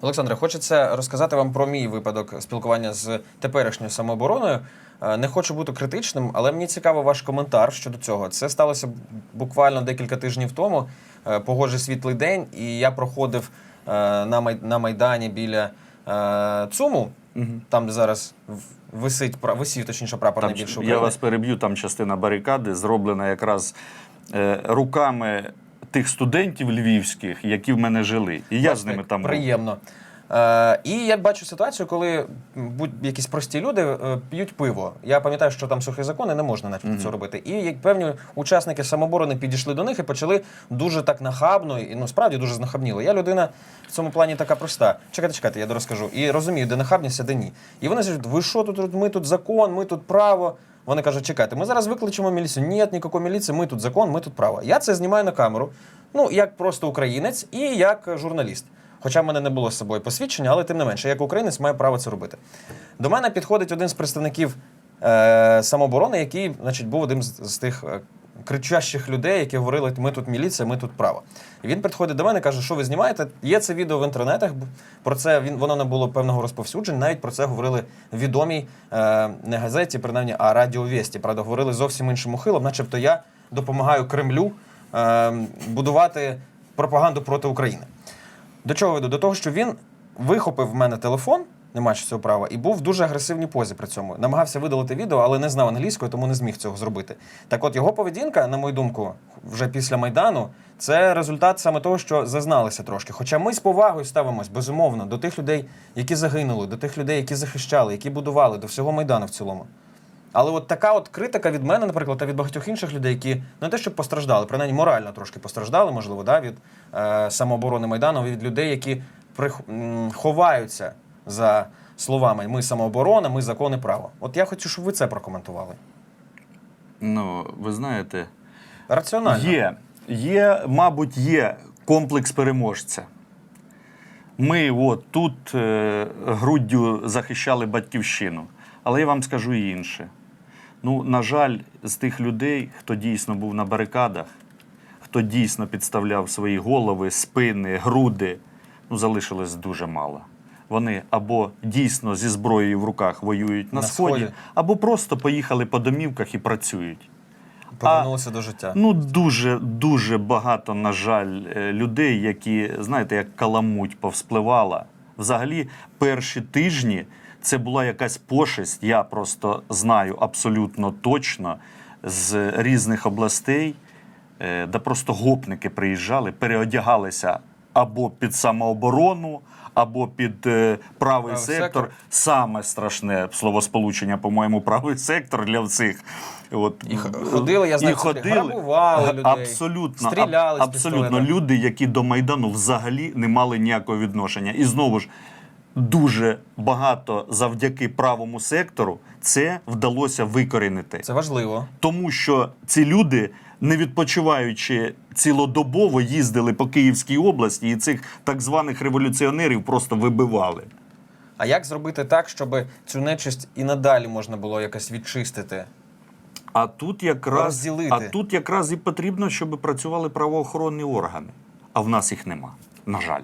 Олександре, хочеться розказати вам про мій випадок спілкування з теперішньою самообороною. Е, Не хочу бути критичним, але мені цікаво ваш коментар щодо цього. Це сталося буквально декілька тижнів тому. Е, Погожий світлий день, і я проходив е, на Май- на майдані біля ЦУМу, там де зараз висить висів, точніше прапор найбільше я вас переб'ю, там частина барикади зроблена якраз руками тих студентів львівських, які в мене жили. І я з ними там був. приємно. Е, і я бачу ситуацію, коли будь якісь прості люди е, п'ють пиво. Я пам'ятаю, що там сухі закони не можна начебто це робити. І як певні учасники самооборони підійшли до них і почали дуже так нахабно, і ну справді дуже знахабніло. Я людина в цьому плані така проста. Чекайте, чекайте, я дорозкажу. І розумію, де нахабність, а де ні. І вони кажуть, ви що тут? Ми тут закон, ми тут право. Вони кажуть, чекайте, ми зараз викличемо міліцію. Ні, ніякої міліції, ми тут закон, ми тут право. Я це знімаю на камеру. Ну, як просто українець і як журналіст. Хоча в мене не було з собою посвідчення, але тим не менше, як українець маю право це робити. До мене підходить один з представників е, самооборони, який, значить, був одним з, з тих е, кричащих людей, які говорили, ми тут міліція, ми тут право. І він підходить до мене і каже, що ви знімаєте? Є це відео в інтернетах. Про це він воно не було певного розповсюдження. Навіть про це говорили відомій е, не газеті, принаймні, а радіовісті. Правда, говорили зовсім іншим ухилом, начебто я допомагаю Кремлю е, будувати пропаганду проти України. До чого веду? До того, що він вихопив в мене телефон, не маючи цього права, і був в дуже агресивній позі при цьому. Намагався видалити відео, але не знав англійської, тому не зміг цього зробити. Так от його поведінка, на мою думку, вже після Майдану, це результат саме того, що зазналися трошки. Хоча ми з повагою ставимось, безумовно, до тих людей, які загинули, до тих людей, які захищали, які будували, до всього Майдану в цілому. Але от така от критика від мене, наприклад, та від багатьох інших людей, які не те, що постраждали, принаймні морально трошки постраждали, можливо, да, від е, самооборони Майдану, від людей, які прих... ховаються за словами Ми самооборона, ми закон і право. От я хочу, щоб ви це прокоментували. Ну, ви знаєте, Раціонально. Є, є, мабуть, є комплекс переможця. Ми от тут е, груддю захищали батьківщину. Але я вам скажу і інше. Ну, на жаль, з тих людей, хто дійсно був на барикадах, хто дійсно підставляв свої голови, спини, груди, ну, залишилось дуже мало. Вони або дійсно зі зброєю в руках воюють на, На сході, Сході. або просто поїхали по домівках і працюють. Повернулися до життя. Ну, дуже дуже багато, на жаль, е, людей, які, знаєте, як каламуть повспливала. Взагалі, перші тижні це була якась пошесть. Я просто знаю абсолютно точно з різних областей, де просто гопники приїжджали, переодягалися або під самооборону, або під е, правий сектор. сектор. Саме страшне словосполучення, по-моєму, правий сектор для всіх. От, І ходили, я знаю, і ходили, грабували людей, абсолютно, стріляли з абсолютно пістолета. люди, які до Майдану взагалі не мали ніякого відношення. І знову ж дуже багато завдяки правому сектору це вдалося викорінити. Це важливо. Тому що ці люди, не відпочиваючи цілодобово, їздили по Київській області і цих так званих революціонерів просто вибивали. А як зробити так, щоб цю нечисть і надалі можна було якось відчистити? А тут якраз Розділити. а тут якраз і потрібно, щоб працювали правоохоронні органи. А в нас їх нема. На жаль.